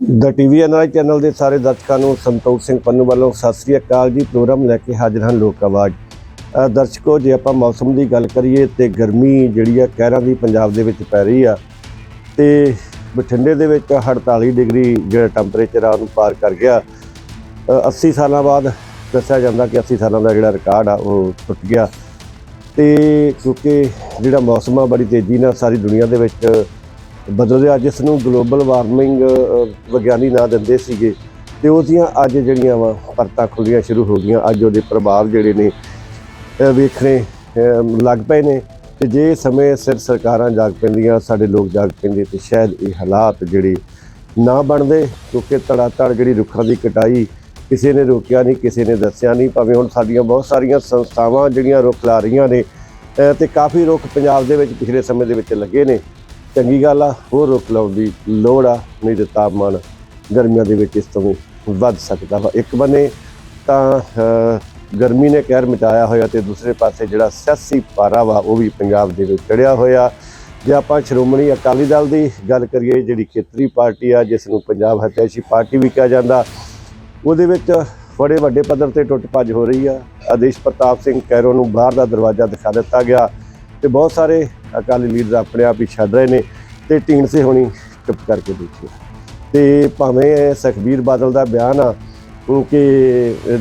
ਦਾ TV NI channel ਦੇ ਸਾਰੇ ਦਰਸ਼ਕਾਂ ਨੂੰ ਸੰਤੋਖ ਸਿੰਘ ਪੰਨੂ ਵੱਲੋਂ ਸਤਿ ਸ੍ਰੀ ਅਕਾਲ ਜੀ। ਪ੍ਰੋਗਰਾਮ ਲੈ ਕੇ ਹਾਜ਼ਰ ਹਾਂ ਲੋਕ ਆਵਾਜ਼। ਦਰਸ਼ਕੋ ਜੇ ਆਪਾਂ ਮੌਸਮ ਦੀ ਗੱਲ ਕਰੀਏ ਤੇ ਗਰਮੀ ਜਿਹੜੀ ਆ ਕਹਿਰਾਂ ਦੀ ਪੰਜਾਬ ਦੇ ਵਿੱਚ ਪੈ ਰਹੀ ਆ ਤੇ ਬਠਿੰਡੇ ਦੇ ਵਿੱਚ 48 ਡਿਗਰੀ ਜਿਹੜਾ ਟੈਂਪਰੇਚਰ ਆ ਉਹਨੂੰ ਪਾਰ ਕਰ ਗਿਆ। ਅ, 80 ਸਾਲਾਂ ਬਾਅਦ ਦੱਸਿਆ ਜਾਂਦਾ ਕਿ 80 ਸਾਲਾਂ ਦਾ ਜਿਹੜਾ ਰਿਕਾਰਡ ਆ ਉਹ ਟੁੱਟ ਗਿਆ। ਤੇ ਕਿਉਂਕਿ ਜਿਹੜਾ ਮੌਸਮ ਆ ਬੜੀ ਤੇਜ਼ੀ ਨਾਲ ਸਾਰੀ ਦੁਨੀਆ ਦੇ ਵਿੱਚ ਬਦਲ ਰਿਹਾ ਜਿਸ ਨੂੰ ਗਲੋਬਲ ਵਾਰਮਿੰਗ ਵਿਗਿਆਨੀ ਨਾਂ ਦਿੰਦੇ ਸੀਗੇ ਤੇ ਉਹਦੀਆਂ ਅੱਜ ਜਿਹੜੀਆਂ ਵਾ ਪਰਤਾਂ ਖੁੱਲੀਆਂ ਸ਼ੁਰੂ ਹੋ ਗਈਆਂ ਅੱਜ ਉਹਦੇ ਪ੍ਰਭਾਵ ਜਿਹੜੇ ਨੇ ਵੇਖਣੇ ਲੱਗ ਪਏ ਨੇ। ਤੇ ਜੇ ਸਮੇਂ ਸਿਰ ਸਰਕਾਰਾਂ ਜਾਗ ਪੈਂਦੀਆਂ ਸਾਡੇ ਲੋਕ ਜਾਗ ਪੈਂਦੇ ਤੇ ਸ਼ਾਇਦ ਇਹ ਹਾਲਾਤ ਜਿਹੜੇ ਨਾ ਬਣਦੇ ਕਿਉਂਕਿ ਤੜਾ ਤੜ ਜਿਹੜੀ ਰੁੱਖਾਂ ਦੀ ਕਟਾਈ ਕਿਸੇ ਨੇ ਰੋਕਿਆ ਨਹੀਂ ਕਿਸੇ ਨੇ ਦੱਸਿਆ ਨਹੀਂ ਭਾਵੇਂ ਹੁਣ ਸਾਡੀਆਂ ਬਹੁਤ ਸਾਰੀਆਂ ਸੰਸਥਾਵਾਂ ਜਿਹੜੀਆਂ ਰੁੱਖ ਲਾ ਰਹੀਆਂ ਨੇ ਅ, ਤੇ ਕਾਫੀ ਰੁੱਖ ਪੰਜਾਬ ਦੇ ਵਿੱਚ ਪਿਛਲੇ ਸਮੇਂ ਦੇ ਵਿੱਚ ਲੱਗੇ ਨੇ। ਚੰਗੀ ਗੱਲ ਆ, ਹੋਰ ਰੁੱਖ ਲਾਉਣ ਦੀ ਲੋੜ ਆ, ਨਹੀਂ ਤੇ ਤਾਪਮਾਨ ਗਰਮੀਆਂ ਦੇ ਵਿੱਚ ਇਸ ਤੋਂ ਵੀ ਵੱਧ ਸਕਦਾ ਵਾ। ਇੱਕ ਬੰਨੇ ਤਾਂ ਗਰਮੀ ਨੇ ਕਹਿਰ ਮਚਾਇਆ ਹੋਇਆ ਤੇ ਦੂਸਰੇ ਪਾਸੇ ਜਿਹੜਾ ਸਿਆਸੀ ਪਾਰਾ ਵਾ, ਉਹ ਵੀ ਪੰਜਾਬ ਦੇ ਵਿੱਚ ਚੜਿਆ ਹੋਇਆ। ਜੇ ਆਪਾਂ ਸ਼੍ਰੋਮਣੀ ਅਕਾਲੀ ਦਲ ਦੀ ਗੱਲ ਕਰੀਏ, ਜਿਹੜੀ ਖੇਤਰੀ ਪਾਰਟੀ ਆ, ਜਿਸ ਨੂੰ ਪੰਜਾਬ ਹਤੈਸ਼ੀ ਪਾਰਟੀ ਵੀ ਕਿਹਾ ਜਾਂਦਾ, ਉਹਦੇ ਵਿੱਚ ਬੜੇ ਵੱਡੇ ਪੱਧਰ ਤੇ ਟੁੱਟ ਭੱਜ ਹੋ ਰਹੀ ਆ। ਆਦੇਸ਼ ਪ੍ਰਤਾਪ ਸਿੰਘ ਕੈਰੋ ਨੂੰ ਬਾਹਰ ਦਾ ਦਰਵਾਜ਼ਾ ਦਿਖਾ ਦਿੱਤਾ ਗਿਆ। ਤੇ ਬਹੁਤ ਸਾਰੇ ਅਕਾਲੀ ਲੀਡਰ ਆਪਣੇ ਆਪ ਹੀ ਛੱਡ ਰਹੇ ਨੇ ਤੇ ਢੀਂਡਸੇ ਹੋਣੀ ਚੁੱਪ ਕਰਕੇ ਬੈਠੇ ਆ। ਤੇ ਭਾਵੇਂ ਇਹ ਸੁਖਬੀਰ ਬਾਦਲ ਦਾ ਬਿਆਨ ਆ ਕਿ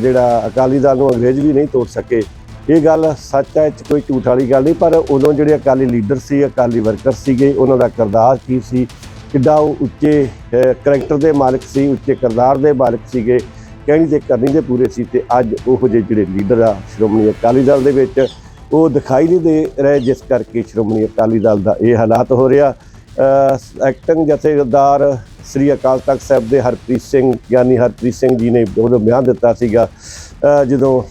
ਜਿਹੜਾ ਅਕਾਲੀ ਦਲ ਨੂੰ ਅੰਗਰੇਜ਼ ਵੀ ਨਹੀਂ ਤੋੜ ਸਕੇ, ਇਹ ਗੱਲ ਸੱਚ ਹੈ 'ਚ ਕੋਈ ਝੂਠ ਵਾਲੀ ਗੱਲ ਨਹੀਂ, ਪਰ ਉਦੋਂ ਜਿਹੜੇ ਅਕਾਲੀ ਲੀਡਰ ਸੀ, ਅਕਾਲੀ ਵਰਕਰ ਸੀਗੇ, ਉਹਨਾਂ ਦਾ ਕਿਰਦਾਰ ਕੀ ਸੀ ਕਿੱਡਾ ਉਹ ਉੱਚੇ ਕਰੈਕਟਰ ਦੇ ਮਾਲਕ ਸੀ, ਉੱਚੇ ਕਿਰਦਾਰ ਦੇ ਮਾਲਕ ਸੀਗੇ, ਕਹਿਣੀ ਤੇ ਕਰਨੀ ਦੇ ਪੂਰੇ ਸੀ, ਤੇ ਅੱਜ ਉਹ ਜਿਹੇ ਜਿਹੜੇ ਲੀਡਰ ਆ, ਸ਼੍ਰੋਮਣੀ ਅਕਾਲੀ ਦਲ ਦੇ ਵਿੱਚ ਉਹ ਦਿਖਾਈ ਨਹੀਂ ਦੇ ਰਹੇ, ਜਿਸ ਕਰਕੇ ਸ਼੍ਰੋਮਣੀ ਅਕਾਲੀ ਦਲ ਦਾ ਇਹ ਹਾਲਾਤ ਹੋ ਰਿਹਾ। ਐਕਟਿੰਗ ਜਥੇਦਾਰ ਸ੍ਰੀ ਅਕਾਲ ਤਖਤ ਸਾਹਿਬ ਦੇ ਹਰਪ੍ਰੀਤ ਸਿੰਘ, ਗਿਆਨੀ ਹਰਪ੍ਰੀਤ ਸਿੰਘ ਜੀ ਨੇ ਉਦੋਂ ਬਿਆਨ ਦਿੱਤਾ ਸੀਗਾ। ਜਦੋਂ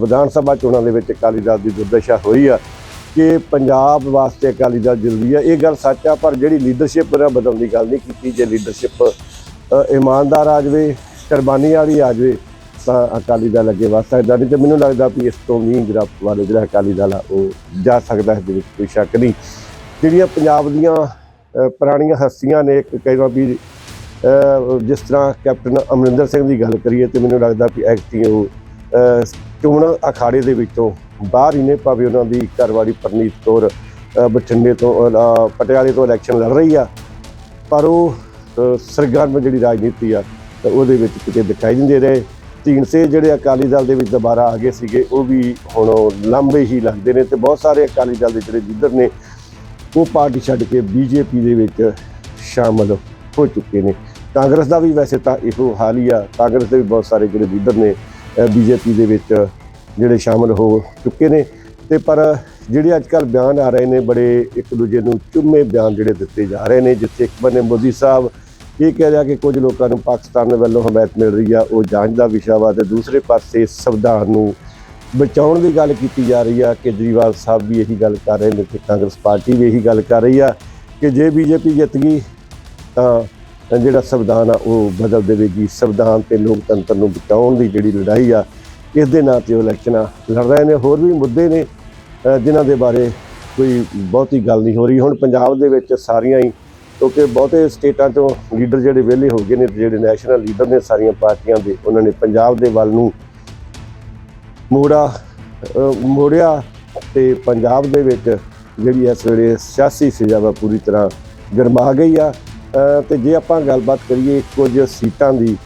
ਵਿਧਾਨ ਸਭਾ ਚੋਣਾਂ ਦੇ ਵਿੱਚ ਅਕਾਲੀ ਦਲ ਦੀ ਦੁਰਦਸ਼ਾ ਹੋਈ ਆ ਕਿ ਪੰਜਾਬ ਵਾਸਤੇ ਅਕਾਲੀ ਦਲ ਜ਼ਰੂਰੀ ਆ, ਇਹ ਗੱਲ ਸੱਚ ਆ, ਪਰ ਜਿਹੜੀ ਲੀਡਰਸ਼ਿਪ ਉਹਨਾਂ ਬਦਲਣ ਦੀ ਗੱਲ ਨਹੀਂ ਕੀਤੀ, ਜੇ ਲੀਡਰਸ਼ਿਪ ਇਮਾਨਦਾਰ ਆ ਜਾਵੇ, ਕੁਰਬਾਨੀ ਵਾਲੀ ਆ ਜਾਵੇ ਤਾਂ ਅਕਾਲੀ ਦਲ ਅੱਗੇ ਵਧ ਸਕਦਾ ਨਹੀਂ ਤੇ ਮੈਨੂੰ ਲੱਗਦਾ ਵੀ ਇਸ ਤੋਂ ਵੀ ਜਿਹੜਾ ਵਾਲੇ ਜਿਹੜਾ ਅਕਾਲੀ ਦਲ ਆ ਉਹ ਜਾ ਸਕਦਾ ਹੈ ਦੇ ਵਿੱਚ ਕੋਈ ਸ਼ੱਕ ਨਹੀਂ। ਜਿਹੜੀਆਂ ਪੰਜਾਬ ਦੀਆਂ ਪੁਰਾਣੀਆਂ ਹਸਤੀਆਂ ਨੇ ਇੱਕ ਕਈ ਵਾਰ ਵੀ ਜਿਸ ਤਰ੍ਹਾਂ ਕੈਪਟਨ ਅਮਰਿੰਦਰ ਸਿੰਘ ਦੀ ਗੱਲ ਕਰੀਏ ਤੇ ਮੈਨੂੰ ਲੱਗਦਾ ਵੀ ਐਕਟੀ ਉਹ ਅ, ਚੋਣ ਅਖਾੜੇ ਦੇ ਵਿੱਚੋਂ ਬਾਹਰ ਹੀ ਨੇ ਭਾਵੇਂ ਉਹਨਾਂ ਦੀ ਘਰਵਾਲੀ ਪਰਨੀਤ ਕੌਰ ਬਠਿੰਡੇ ਤੋਂ ਪਟਿਆਲੇ ਤੋਂ ਇਲੈਕਸ਼ਨ ਲੜ ਰਹੀ ਆ। ਪਰ ਉਹ ਸਰਗਰਮ ਜਿਹੜੀ ਰਾਜਨੀਤੀ ਆ ਉਹਦੇ ਵਿੱਚ ਕਿਤੇ ਦਿਖਾਈ ਨਹੀਂ ਦੇ ਰਹੇ। ਢੀਂਡਸੇ ਜਿਹੜੇ ਅਕਾਲੀ ਦਲ ਦੇ ਵਿੱਚ ਦੁਬਾਰਾ ਆ ਗਏ ਸੀਗੇ ਉਹ ਵੀ ਹੁਣ ਉਹ ਲੰਬੇ ਹੀ ਲੱਗਦੇ ਨੇ ਤੇ ਬਹੁਤ ਸਾਰੇ ਅਕਾਲੀ ਦਲ ਦੇ ਜਿਹੜੇ ਲੀਡਰ ਨੇ ਉਹ ਪਾਰਟੀ ਛੱਡ ਕੇ ਬੀਜੇਪੀ ਦੇ ਵਿੱਚ ਸ਼ਾਮਲ ਹੋ ਚੁੱਕੇ ਨੇ ਕਾਂਗਰਸ ਦਾ ਵੀ ਵੈਸੇ ਤਾਂ ਇਹੋ ਹਾਲ ਹੀ ਆ ਕਾਂਗਰਸ ਦੇ ਵੀ ਬਹੁਤ ਸਾਰੇ ਜਿਹੜੇ ਲੀਡਰ ਨੇ ਬੀਜੇਪੀ ਦੇ ਵਿੱਚ ਜਿਹੜੇ ਸ਼ਾਮਲ ਹੋ ਚੁੱਕੇ ਨੇ ਤੇ ਪਰ ਜਿਹੜੇ ਅੱਜ ਕੱਲ ਬਿਆਨ ਆ ਰਹੇ ਨੇ ਬੜੇ ਇੱਕ ਦੂਜੇ ਨੂੰ ਚੁੰਮੇ ਬਿਆਨ ਜਿਹੜੇ ਦਿੱਤੇ ਜਾ ਰਹੇ ਨੇ ਜਿੱਥੇ ਇੱਕ ਬੰਨੇ ਮੋਦੀ ਸਾਹਿਬ ਇਹ ਕਿਹਾ ਜਾ ਕਿ ਕੁਝ ਲੋਕਾਂ ਨੂੰ ਪਾਕਿਸਤਾਨ ਵੱਲੋਂ ਹਮਾਇਤ ਮਿਲ ਰਹੀ ਆ ਉਹ ਜਾਂਚ ਦਾ ਵਿਸ਼ਾ ਵਾ ਤੇ ਦੂਸਰੇ ਪਾਸੇ ਸੰਵਿਧਾਨ ਨੂੰ ਬਚਾਉਣ ਦੀ ਗੱਲ ਕੀਤੀ ਜਾ ਰਹੀ ਆ। ਕੇਜਰੀਵਾਲ ਸਾਹਿਬ ਵੀ ਇਹੀ ਗੱਲ ਕਰ ਰਹੇ ਨੇ ਤੇ ਕਾਂਗਰਸ ਪਾਰਟੀ ਵੀ ਇਹੀ ਗੱਲ ਕਰ ਰਹੀ ਆ ਕਿ ਜੇ ਬੀਜੇਪੀ ਜਿੱਤ ਗਈ ਤਾਂ ਜਿਹੜਾ ਸੰਵਿਧਾਨ ਆ ਉਹ ਬਦਲ ਦੇਵੇਗੀ। ਸੰਵਿਧਾਨ ਤੇ ਲੋਕਤੰਤਰ ਨੂੰ ਬਚਾਉਣ ਦੀ ਜਿਹੜੀ ਲੜਾਈ ਆ ਇਸ ਦੇ ਨਾਂ ਤੇ ਉਹ ਇਲੈਕਸ਼ਨਾਂ ਲੜ ਰਹੇ ਨੇ। ਹੋਰ ਵੀ ਮੁੱਦੇ ਨੇ ਅ, ਜਿਨ੍ਹਾਂ ਦੇ ਬਾਰੇ ਕੋਈ ਬਹੁਤੀ ਗੱਲ ਨਹੀਂ ਹੋ ਰਹੀ। ਹੁਣ ਪੰਜਾਬ ਦੇ ਵਿੱਚ ਸਾਰੀਆਂ ਹੀ ਕਿਉਂਕਿ ਬਹੁਤੇ ਸਟੇਟਾਂ ਤੋਂ ਲੀਡਰ ਜਿਹੜੇ ਵਿਹਲੇ ਹੋ ਗਏ ਨੇ ਤੇ ਜਿਹੜੇ ਨੈਸ਼ਨਲ ਲੀਡਰ ਨੇ ਸਾਰੀਆਂ ਪਾਰਟੀਆਂ ਦੇ ਉਹਨਾਂ ਨੇ ਪੰਜਾਬ ਦੇ ਵੱਲ ਨੂੰ ਮੋੜਾ ਮੋੜਿਆ ਤੇ ਪੰਜਾਬ ਦੇ ਵਿੱਚ ਜਿਹੜੀ ਇਸ ਵੇਲੇ ਸਿਆਸੀ ਸਜਾਵਾ ਪੂਰੀ ਤਰ੍ਹਾਂ ਗਰਮਾ ਗਈ ਆ। ਅ, ਤੇ ਜੇ ਆਪਾਂ ਗੱਲਬਾਤ ਕਰੀਏ ਕੁਝ ਸੀਟਾਂ ਦੀ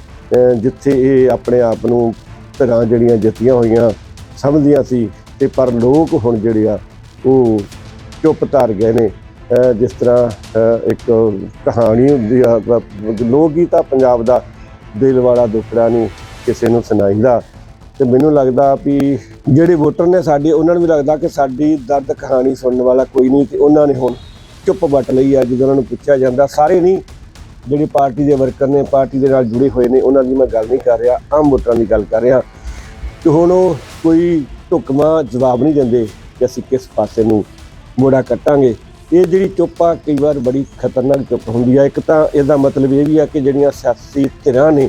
ਜਿੱਥੇ ਇਹ ਆਪਣੇ ਆਪ ਨੂੰ ਧਿਰਾਂ ਜਿਹੜੀਆਂ ਜਿੱਤੀਆਂ ਹੋਈਆਂ ਸਮਝਦੀਆਂ ਸੀ ਤੇ ਪਰ ਲੋਕ ਹੁਣ ਜਿਹੜੇ ਆ ਉਹ ਚੁੱਪ ਧਰ ਗਏ ਨੇ। ਜਿਸ ਤਰ੍ਹਾਂ ਇੱਕ ਕਹਾਣੀ ਹੁੰਦੀ ਆ ਲੋਕ ਗੀਤ ਆ ਪੰਜਾਬ ਦਾ, ਦਿਲ ਵਾਲਾ ਦੁਖੜਾ ਨਹੀਂ ਕਿਸੇ ਨੂੰ ਸੁਣਾਈਦਾ ਤੇ ਮੈਨੂੰ ਲੱਗਦਾ ਵੀ ਜਿਹੜੇ ਵੋਟਰ ਨੇ ਸਾਡੇ, ਉਹਨਾਂ ਨੂੰ ਵੀ ਲੱਗਦਾ ਕਿ ਸਾਡੀ ਦਰਦ ਕਹਾਣੀ ਸੁਣਨ ਵਾਲਾ ਕੋਈ ਨਹੀਂ ਤੇ ਉਹਨਾਂ ਨੇ ਹੁਣ ਚੁੱਪ ਵੱਟ ਲਈ ਆ, ਜਦੋਂ ਉਹਨਾਂ ਨੂੰ ਪੁੱਛਿਆ ਜਾਂਦਾ। ਸਾਰੇ ਨਹੀਂ, ਜਿਹੜੇ ਪਾਰਟੀ ਦੇ ਵਰਕਰ ਨੇ, ਪਾਰਟੀ ਦੇ ਨਾਲ ਜੁੜੇ ਹੋਏ ਨੇ, ਉਹਨਾਂ ਦੀ ਮੈਂ ਗੱਲ ਨਹੀਂ ਕਰ ਰਿਹਾ, ਆਮ ਵੋਟਰਾਂ ਦੀ ਗੱਲ ਕਰ ਰਿਹਾ। ਕਿ ਹੁਣ ਉਹ ਕੋਈ ਢੁਕਵਾਂ ਜਵਾਬ ਨਹੀਂ ਦਿੰਦੇ ਕਿ ਅਸੀਂ ਕਿਸ ਪਾਸੇ ਨੂੰ ਮੋੜਾ ਕੱਟਾਂਗੇ। ਇਹ ਜਿਹੜੀ ਚੁੱਪ ਆ ਕਈ ਵਾਰ ਬੜੀ ਖਤਰਨਾਕ ਚੁੱਪ ਹੁੰਦੀ ਆ। ਇੱਕ ਤਾਂ ਇਹਦਾ ਮਤਲਬ ਇਹ ਵੀ ਆ ਕਿ ਜਿਹੜੀਆਂ ਸਿਆਸੀ ਧਿਰਾਂ ਨੇ,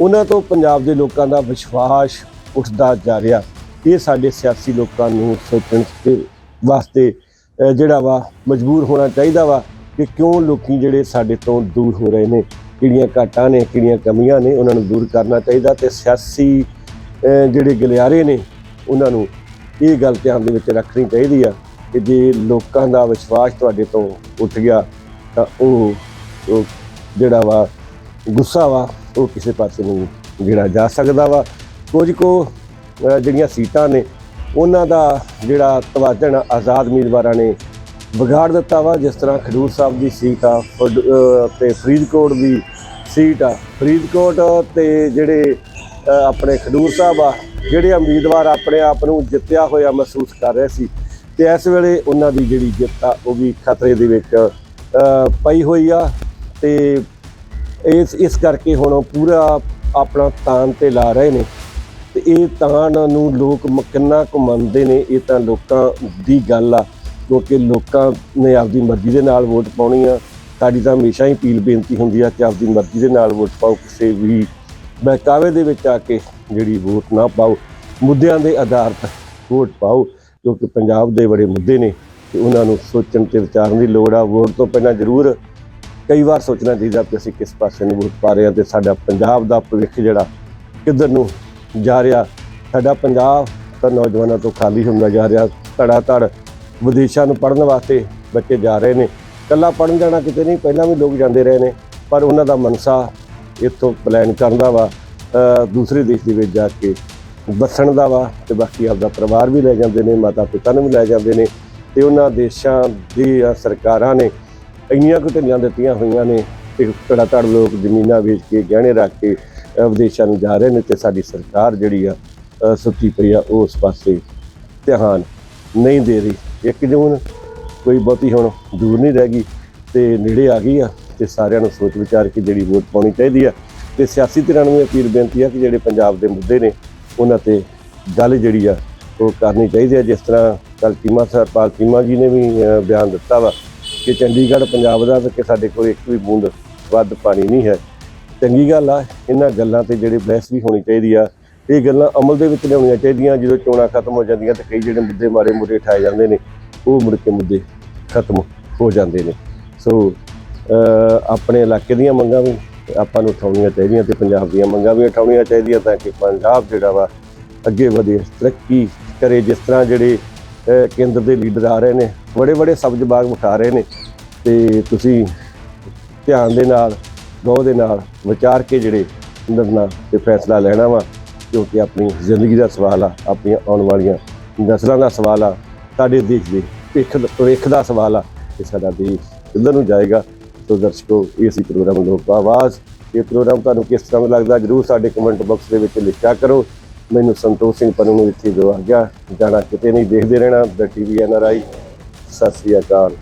ਉਹਨਾਂ ਤੋਂ ਪੰਜਾਬ ਦੇ ਲੋਕਾਂ ਦਾ ਵਿਸ਼ਵਾਸ ਉੱਠਦਾ ਜਾ ਰਿਹਾ। ਇਹ ਸਾਡੇ ਸਿਆਸੀ ਲੋਕਾਂ ਨੂੰ ਸੋਚਣ ਦੇ ਵਾਸਤੇ ਜਿਹੜਾ ਵਾ, ਮਜਬੂਰ ਹੋਣਾ ਚਾਹੀਦਾ ਵਾ ਕਿ ਕਿਉਂ ਲੋਕੀ ਜਿਹੜੇ ਸਾਡੇ ਤੋਂ ਦੂਰ ਹੋ ਰਹੇ ਨੇ, ਕਿਹੜੀਆਂ ਘਾਟਾਂ ਨੇ, ਕਿਹੜੀਆਂ ਕਮੀਆਂ ਨੇ, ਉਹਨਾਂ ਨੂੰ ਦੂਰ ਕਰਨਾ ਚਾਹੀਦਾ ਤੇ ਸਿਆਸੀ ਜਿਹੜੇ ਗਲਿਆਰੇ ਨੇ, ਉਹਨਾਂ ਨੂੰ ਇਹ ਗੱਲ ਧਿਆਨ ਦੇ ਵਿੱਚ ਰੱਖਣੀ ਚਾਹੀਦੀ ਆ। ਕਿ ਜੇ ਲੋਕਾਂ ਦਾ ਵਿਸ਼ਵਾਸ ਤੁਹਾਡੇ ਤੋਂ ਉੱਠ ਗਿਆ, ਤਾਂ ਉਹ ਜਿਹੜਾ ਵਾ, ਗੁੱਸਾ ਵਾ, ਉਹ ਕਿਸੇ ਪਾਸੇ ਨੂੰ ਜਿਹੜਾ ਜਾ ਸਕਦਾ ਵਾ। ਕੁਝ ਕੋ ਜਿਹੜੀਆਂ ਸੀਟਾਂ ਨੇ, ਉਹਨਾਂ ਦਾ ਜਿਹੜਾ ਤਵਾਜ਼ਨ ਆਜ਼ਾਦ ਉਮੀਦਵਾਰਾਂ ਨੇ ਵਿਗਾੜ ਦਿੱਤਾ ਵਾ। ਜਿਸ ਤਰ੍ਹਾਂ ਖਡੂਰ ਸਾਹਿਬ ਦੀ ਸੀਟ ਆ ਫਡ- ਤੇ ਫਰੀਦਕੋਟ ਦੀ ਸੀਟ ਆ। ਫਰੀਦਕੋਟ ਤੇ ਜਿਹੜੇ ਆਪਣੇ ਖਡੂਰ ਸਾਹਿਬ ਆ, ਜਿਹੜੇ ਉਮੀਦਵਾਰ ਆਪਣੇ ਆਪ ਨੂੰ ਜਿੱਤਿਆ ਹੋਇਆ ਮਹਿਸੂਸ ਕਰ ਰਹੇ ਸੀ ਤੇ ਇਸ ਵੇਲੇ ਉਹਨਾਂ ਦੀ ਜਿਹੜੀ ਜਿੱਤ ਆ, ਉਹ ਵੀ ਖਤਰੇ ਦੇ ਵਿੱਚ ਪਈ ਹੋਈ ਆ ਤੇ ਇਸ ਇਸ ਕਰਕੇ ਹੁਣ ਉਹ ਪੂਰਾ ਆਪਣਾ ਤਾਨ ਤੇ ਲਾ ਰਹੇ ਨੇ ਤੇ ਇਹ ਤਾਨ ਨੂੰ ਲੋਕ ਕਿੰਨਾ ਕੁ ਮੰਨਦੇ ਨੇ, ਇਹ ਤਾਂ ਲੋਕਾਂ ਦੀ ਗੱਲ ਆ ਕਿਉਂਕਿ ਲੋਕਾਂ ਨੇ ਆਪਦੀ ਮਰਜ਼ੀ ਦੇ ਨਾਲ ਵੋਟ ਪਾਉਣੀ ਆ। ਸਾਡੀ ਤਾਂ ਹਮੇਸ਼ਾ ਹੀ ਅਪੀਲ ਬੇਨਤੀ ਹੁੰਦੀ ਆ ਕਿ ਆਪਦੀ ਮਰਜ਼ੀ ਦੇ ਨਾਲ ਵੋਟ ਪਾਓ, ਕਿਸੇ ਵੀ ਬਹਿਕਾਵੇ ਦੇ ਵਿੱਚ ਆ ਕੇ ਜਿਹੜੀ ਵੋਟ ਨਾ ਪਾਓ, ਮੁੱਦਿਆਂ ਦੇ ਆਧਾਰ ਤੇ ਵੋਟ ਪਾਓ। ਕਿਉਂਕਿ ਪੰਜਾਬ ਦੇ ਬੜੇ ਮੁੱਦੇ ਨੇ ਤੇ ਉਹਨਾਂ ਨੂੰ ਸੋਚਣ ਤੇ ਵਿਚਾਰਨ ਦੀ ਲੋੜ ਆ। ਵੋਟ ਤੋਂ ਪਹਿਲਾਂ ਜ਼ਰੂਰ ਕਈ ਵਾਰ ਸੋਚਣਾ ਚਾਹੀਦਾ ਕਿ ਅਸੀਂ ਕਿਸ ਪਾਸੇ ਨੂੰ ਵੋਟ ਪਾ ਰਹੇ ਹਾਂ ਤੇ ਸਾਡਾ ਪੰਜਾਬ ਦਾ ਭਵਿੱਖ ਜਿਹੜਾ ਕਿੱਧਰ ਨੂੰ ਜਾ ਰਿਹਾ। ਸਾਡਾ ਪੰਜਾਬ ਤਾਂ ਨੌਜਵਾਨਾਂ ਤੋਂ ਖਾਲੀ ਹੁੰਦਾ ਜਾ ਰਿਹਾ। ਧੜਾ ਧੜ ਵਿਦੇਸ਼ਾਂ ਨੂੰ ਪੜਨ ਵਾਸਤੇ ਬੱਚੇ ਜਾ ਰਹੇ ਨੇ। ਕੱਲਾ ਪੜਨ ਜਾਣਾ ਕਿਤੇ ਨਹੀਂ, ਪਹਿਲਾਂ ਵੀ ਲੋਕ ਜਾਂਦੇ ਰਹੇ ਨੇ, ਪਰ ਉਹਨਾਂ ਦਾ ਮਨਸਾ ਇੱਥੋਂ ਪਲਾਨ ਕਰਦਾ ਵਾ। ਦੂਸਰੇ ਦੇਸ਼ ਦੇ ਵਿੱਚ ਜਾ ਕੇ ਵਸਣ ਦਾ ਵਾ ਤੇ ਬਾਕੀ ਆਪਦਾ ਪਰਿਵਾਰ ਵੀ ਲੈ ਜਾਂਦੇ ਨੇ ਮਾਤਾ ਪਿਤਾ ਨੂੰ ਵੀ ਲੈ ਜਾਂਦੇ ਨੇ ਤੇ ਉਹਨਾਂ ਦੇਸ਼ਾਂ ਦੀ ਸਰਕਾਰਾਂ ਨੇ ਇੰਨੀਆਂ ਕੁ ਢਿੱਲੀਆਂ ਦਿੱਤੀਆਂ ਹੋਈਆਂ ਨੇ ਕਿ ਧੜਾ ਧੜ ਲੋਕ ਜ਼ਮੀਨਾਂ ਵੇਚ ਕੇ ਗਹਿਣੇ ਰੱਖ ਕੇ ਵਿਦੇਸ਼ਾਂ ਨੂੰ ਜਾ ਰਹੇ ਨੇ ਤੇ ਸਾਡੀ ਸਰਕਾਰ ਜਿਹੜੀ ਆ ਅ, ਸੁੱਤੀ ਪਈ ਆ ਉਹ ਉਸ ਪਾਸੇ ਧਿਆਨ ਨਹੀਂ ਦੇ ਰਹੀ। ਇੱਕ ਜੂਨ ਕੋਈ ਬਹੁਤੀ ਹੁਣ ਦੂਰ ਨਹੀਂ ਰਹਿ ਗਈ ਤੇ ਨੇੜੇ ਆ ਗਈ ਆ ਤੇ ਸਾਰਿਆਂ ਨੂੰ ਸੋਚ ਵਿਚਾਰ ਕੇ ਜਿਹੜੀ ਵੋਟ ਪਾਉਣੀ ਚਾਹੀਦੀ ਆ। ਤੇ ਸਿਆਸੀ ਧਿਰਾਂ ਨੂੰ ਵੀ ਅਪੀਲ ਬੇਨਤੀ ਆ ਕਿ ਜਿਹੜੇ ਪੰਜਾਬ ਦੇ ਮੁੱਦੇ ਨੇ ਉਹਨਾਂ ਤੇ ਗੱਲ ਜਿਹੜੀ ਆ, ਉਹ ਕਰਨੀ ਚਾਹੀਦੀ ਆ। ਜਿਸ ਤਰ੍ਹਾਂ ਕੱਲ ਚੀਮਾ ਸਰਪਾਲ ਚੀਮਾ ਜੀ ਨੇ ਵੀ ਬਿਆਨ ਦਿੱਤਾ ਵਾ ਕਿ ਚੰਡੀਗੜ੍ਹ, ਪੰਜਾਬ ਦਾ ਕਿ ਸਾਡੇ ਕੋਲ ਇੱਕ ਵੀ ਬੂੰਦ ਵੱਧ ਪਾਣੀ ਨਹੀਂ ਹੈ। ਚੰਗੀ ਗੱਲ ਆ, ਇਹਨਾਂ ਗੱਲਾਂ ਤੇ ਜਿਹੜੇ ਬਹਿਸ ਵੀ ਹੋਣੀ ਚਾਹੀਦੀ ਆ। ਇਹ ਗੱਲਾਂ ਅਮਲ ਦੇ ਵਿੱਚ ਲਿਆਉਣੀਆਂ ਚਾਹੀਦੀਆਂ, ਜਦੋਂ ਚੋਣਾਂ ਖਤਮ ਹੋ ਜਾਂਦੀਆਂ ਤੇ ਕਈ ਜਿਹੜੇ ਮੁੱਦੇ ਮਾਰੇ ਮੁੱਦੇ ਠਾਏ ਜਾਂਦੇ ਨੇ, ਉਹ ਮੁੜ ਕੇ ਮੁੱਦੇ ਖਤਮ ਹੋ ਜਾਂਦੇ ਨੇ। ਸੋ ਆਪਣੇ ਇਲਾਕੇ ਦੀਆਂ ਮੰਗਾਂ ਵੀ ਆਪਾਂ ਨੂੰ ਉਠਾਉਣੀਆਂ ਚਾਹੀਦੀਆਂ ਤੇ ਪੰਜਾਬ ਦੀਆਂ ਮੰਗਾਂ ਵੀ ਉਠਾਉਣੀਆਂ ਚਾਹੀਦੀਆਂ ਤਾਂ ਕਿ ਪੰਜਾਬ ਜਿਹੜਾ ਵਾ ਅੱਗੇ ਵਧੇ, ਤਰੱਕੀ ਕਰੇ, ਜਿਸ ਤਰ੍ਹਾਂ ਜਿਹੜੇ ਕੇਂਦਰ ਦੇ ਲੀਡਰ ਆ ਰਹੇ ਨੇ ਬੜੇ ਬੜੇ ਸਬਜ਼ ਬਾਗ ਉਠਾ ਰਹੇ ਨੇ ਤੇ ਤੁਸੀਂ ਧਿਆਨ ਦੇ ਨਾਲ, ਗੌਰ ਦੇ ਨਾਲ ਵਿਚਾਰ ਕੇ ਜਿਹੜੇ ਨਿਰਣਾ ਤੇ ਫੈਸਲਾ ਲੈਣਾ ਵਾ ਕਿਉਂਕਿ ਆਪਣੀ ਜ਼ਿੰਦਗੀ ਦਾ ਸਵਾਲ ਆ, ਆਪਣੀਆਂ ਆਉਣ ਵਾਲੀਆਂ ਨਸਲਾਂ ਦਾ ਸਵਾਲ ਆ ਸਾਡੇ ਦੇਸ਼ ਦੇ ਭਵਿੱਖ ਭਵਿੱਖ ਦਾ ਸਵਾਲ ਆ ਕਿ ਸਾਡਾ ਦੇਸ਼ ਕਿੱਧਰ ਨੂੰ ਜਾਏਗਾ? ਸੋ ਦਰਸ਼ਕੋ, ਇਹ ਸੀ ਪ੍ਰੋਗਰਾਮ ਲੋਕ ਆਵਾਜ਼। ਇਹ ਪ੍ਰੋਗਰਾਮ ਤੁਹਾਨੂੰ ਕਿਸ ਤਰ੍ਹਾਂ ਲੱਗਦਾ, ਜਰੂਰ ਸਾਡੇ ਕਮੈਂਟ ਬਾਕਸ ਦੇ ਵਿੱਚ ਲਿਖਿਆ ਕਰੋ। ਮੈਨੂੰ ਸੰਤੋਖ ਸਿੰਘ ਪੰਨੂ ਨੂੰ ਇੱਥੇ ਦਿਵਾ ਗਿਆ ਜਾਣਾ ਕਿਤੇ ਨਹੀਂ, ਦੇਖਦੇ ਰਹਿਣਾ। ਦ TV N R I Sat Sri Akal.